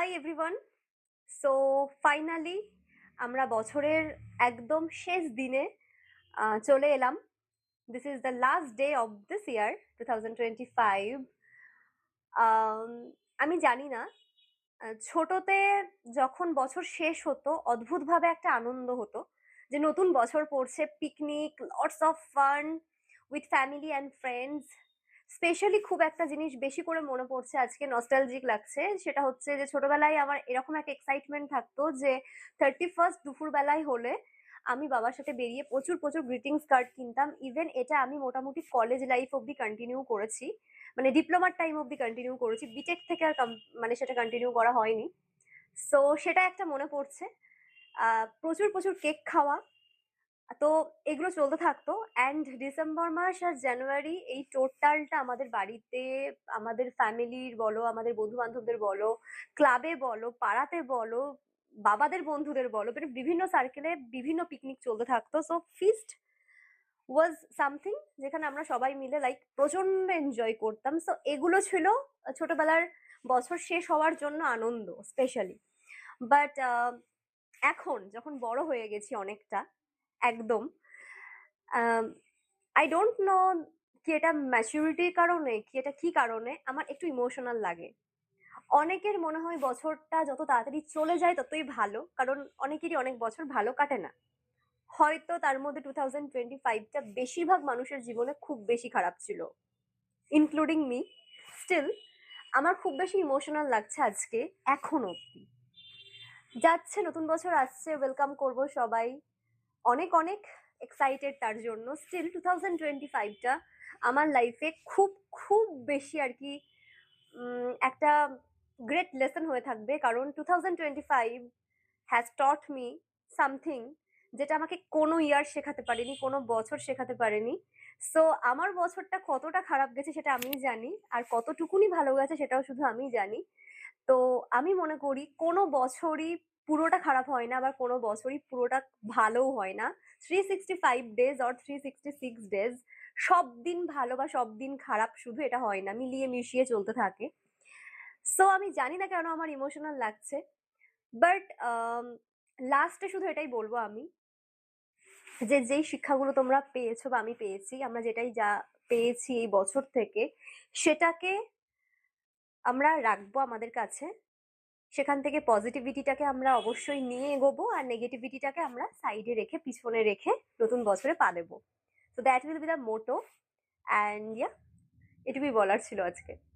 Hi everyone so finally আমরা বছরের একদম শেষ দিনে চলে এলাম। This is the last day of this year two thousand twenty five আমি জানি না ছোটতে যখন বছর শেষ হতো, অদ্ভুতভাবে একটা আনন্দ হতো যে নতুন বছর পড়ছে picnic lots of fun with family and friends specially খুব একটা জিনিস বেশি করে মনে পড়ছে, আজকে নস্টালজিক লাগছে। সেটা হচ্ছে যে, ছোটবেলায় আমার এরকম একটা এক্সাইটমেন্ট থাকতো যে থার্টি ফার্স্ট দুপুরবেলায় হলে আমি বাবার সাথে বেরিয়ে প্রচুর প্রচুর গ্রিটিংস কার্ড কিনতাম। ইভেন এটা আমি মোটামুটি কলেজ লাইফ অবধি কন্টিনিউ করেছি। মানে ডিপ্লোমার টাইম অবধি কন্টিনিউ করেছি। বিটেক থেকে আর মানে সেটা কন্টিনিউ করা হয়নি। সো সেটা একটা মনে পড়ছে। প্রচুর প্রচুর কেক খাওয়া তো এগুলো চলতে থাকতো। অ্যান্ড ডিসেম্বর মাস আর জানুয়ারি এই টোটালটা আমাদের বাড়িতে, আমাদের ফ্যামিলির বলো, আমাদের বন্ধু বান্ধবদের বলো ক্লাবে বলো, পাড়াতে বলো, বাবাদের বন্ধুদের বলো মানে বিভিন্ন সার্কেলে বিভিন্ন পিকনিক চলতে থাকতো। সো ফিস্ট ওয়াজ সামথিং যেখানে আমরা সবাই মিলে লাইক প্রচণ্ড এনজয় করতাম। সো এগুলো ছিল ছোটবেলার বছর শেষ হওয়ার জন্য আনন্দ স্পেশালি বাট এখন যখন বড় হয়ে গেছি অনেকটা একদম। আই ডোন্ট নো কি এটা ম্যাচুরিটির কারণে, কি এটা কি কারণে, আমার একটু ইমোশনাল লাগে। অনেকের মনে হয় বছরটা যত তাড়াতাড়ি চলে যায় ততই ভালো, কারণ অনেকেরই অনেক বছর ভালো কাটে না। হয়তো তার মধ্যে টু থাউজেন্ড টোয়েন্টি ফাইভটা বেশিরভাগ মানুষের জীবনে খুব বেশি খারাপ ছিল ইনক্লুডিং মি স্টিল আমার খুব বেশি ইমোশনাল লাগছে আজকে, এখন অব্দি যাচ্ছে, নতুন বছর আসছে ওয়েলকাম করব সবাই। অনেক অনেক এক্সাইটেড তার জন্য। স্টিল টু থাউজেন্ড টোয়েন্টি ফাইভটা আমার লাইফে খুব খুব বেশি আর কি একটা গ্রেট লেসন হয়ে থাকবে। কারণ two thousand twenty five has taught me something যেটা আমাকে কোনো ইয়ার শেখাতে পারেনি, কোনো বছর শেখাতে পারেনি। সো আমার বছরটা কতটা খারাপ গেছে সেটা আমি জানি, আর কতটুকুনি ভালো গেছে সেটাও শুধু আমি জানি। তো, আমি মনে করি কোনো বছরই পুরোটা খারাপ হয় না, আবার কোনো বছরই পুরোটা ভালোও হয় না। Three sixty five days or three sixty six days সব দিন ভালো বা সব দিন খারাপ শুধু এটা হয় না, মিলিয়ে মিশিয়ে চলতে থাকে। সো আমি জানি না কেন আমার ইমোশনাল লাগছে বাট লাস্টে শুধু এটাই বলব আমি, যে যেই শিক্ষাগুলো তোমরা পেয়েছ বা আমি পেয়েছি, আমরা যেটাই যা পেয়েছি এই বছর থেকে, সেটাকে আমরা রাখব আমাদের কাছে। সেখান থেকে পজিটিভিটিটাকে আমরা অবশ্যই নিয়ে এগোবো আর নেগেটিভিটিটাকে আমরা সাইডে রেখে, পিছনে রেখে নতুন বছরে পা দেবো। তো that will be the motto and yeah এটুকুই বলার ছিল আজকে।